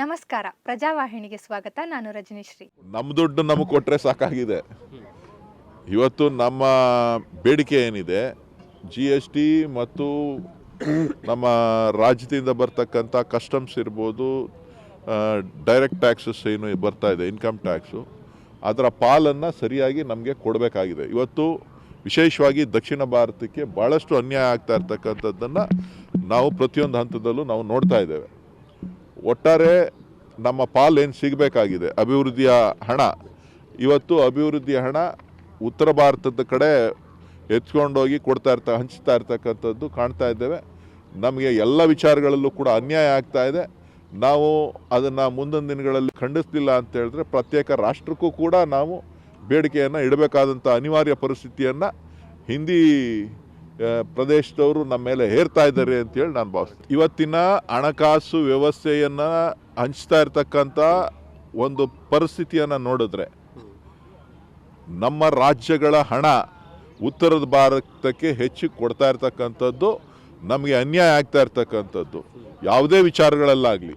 ನಮಸ್ಕಾರ. ಪ್ರಜಾವಾಹಿನಿಗೆ ಸ್ವಾಗತ. ನಾನು ರಜನೀಶ್ರೀ. ನಮ್ಮ ದುಡ್ಡು ನಮಗೆ ಕೊಟ್ಟರೆ ಸಾಕಾಗಿದೆ. ಇವತ್ತು ನಮ್ಮ ಬೇಡಿಕೆ ಏನಿದೆ? ಜಿ ಎಸ್ ಟಿ ಮತ್ತು ನಮ್ಮ ರಾಜ್ಯದಿಂದ ಬರ್ತಕ್ಕಂಥ ಕಸ್ಟಮ್ಸ್ ಇರ್ಬೋದು ಡೈರೆಕ್ಟ್ ಟ್ಯಾಕ್ಸಸ್ ಏನು ಬರ್ತಾ ಇದೆ ಇನ್ಕಮ್ ಟ್ಯಾಕ್ಸು ಅದರ ಪಾಲನ್ನು ಸರಿಯಾಗಿ ನಮಗೆ ಕೊಡಬೇಕಾಗಿದೆ. ಇವತ್ತು ವಿಶೇಷವಾಗಿ ದಕ್ಷಿಣ ಭಾರತಕ್ಕೆ ಭಾಳಷ್ಟು ಅನ್ಯಾಯ ಆಗ್ತಾ ಇರ್ತಕ್ಕಂಥದ್ದನ್ನು ನಾವು ಪ್ರತಿಯೊಂದು ಹಂತದಲ್ಲೂ ನಾವು ನೋಡ್ತಾ ಇದ್ದೇವೆ. ಒಟ್ಟಾರೆ ನಮ್ಮ ಪಾಲು ಏನು ಸಿಗಬೇಕಾಗಿದೆ. ಅಭಿವೃದ್ಧಿಯ ಹಣ. ಇವತ್ತು ಅಭಿವೃದ್ಧಿಯ ಹಣ ಉತ್ತರ ಭಾರತದ ಕಡೆ ಹೆಚ್ಕೊಂಡೋಗಿ ಕೊಡ್ತಾ ಇರ್ತಾ, ಹಂಚ್ತಾ ಇರ್ತಕ್ಕಂಥದ್ದು ಕಾಣ್ತಾ ಇದ್ದೇವೆ. ನಮಗೆ ಎಲ್ಲ ವಿಚಾರಗಳಲ್ಲೂ ಕೂಡ ಅನ್ಯಾಯ ಆಗ್ತಾ ಇದೆ. ನಾವು ಅದನ್ನು ಮುಂದಿನ ದಿನಗಳಲ್ಲಿ ಖಂಡಿಸ್ತಿಲ್ಲ ಅಂತ ಹೇಳಿದ್ರೆ ಪ್ರತ್ಯೇಕ ರಾಷ್ಟ್ರಕ್ಕೂ ಕೂಡ ನಾವು ಬೇಡಿಕೆಯನ್ನು ಇಡಬೇಕಾದಂಥ ಅನಿವಾರ್ಯ ಪರಿಸ್ಥಿತಿಯನ್ನು ಹಿಂದಿ ಪ್ರದೇಶದವರು ನಮ್ಮ ಮೇಲೆ ಹೇರ್ತಾ ಇದ್ದಾರೆ ಅಂತೇಳಿ ನಾನು ಭಾವಿಸ್ತೀನಿ. ಇವತ್ತಿನ ಹಣಕಾಸು ವ್ಯವಸ್ಥೆಯನ್ನು ಹಂಚ್ತಾ ಇರ್ತಕ್ಕಂಥ ಒಂದು ಪರಿಸ್ಥಿತಿಯನ್ನು ನೋಡಿದ್ರೆ ನಮ್ಮ ರಾಜ್ಯಗಳ ಹಣ ಉತ್ತರದ ಭಾರತಕ್ಕೆ ಹೆಚ್ಚು ಕೊಡ್ತಾ ಇರ್ತಕ್ಕಂಥದ್ದು ನಮಗೆ ಅನ್ಯಾಯ ಆಗ್ತಾ ಇರ್ತಕ್ಕಂಥದ್ದು. ಯಾವುದೇ ವಿಚಾರಗಳಲ್ಲಾಗಲಿ.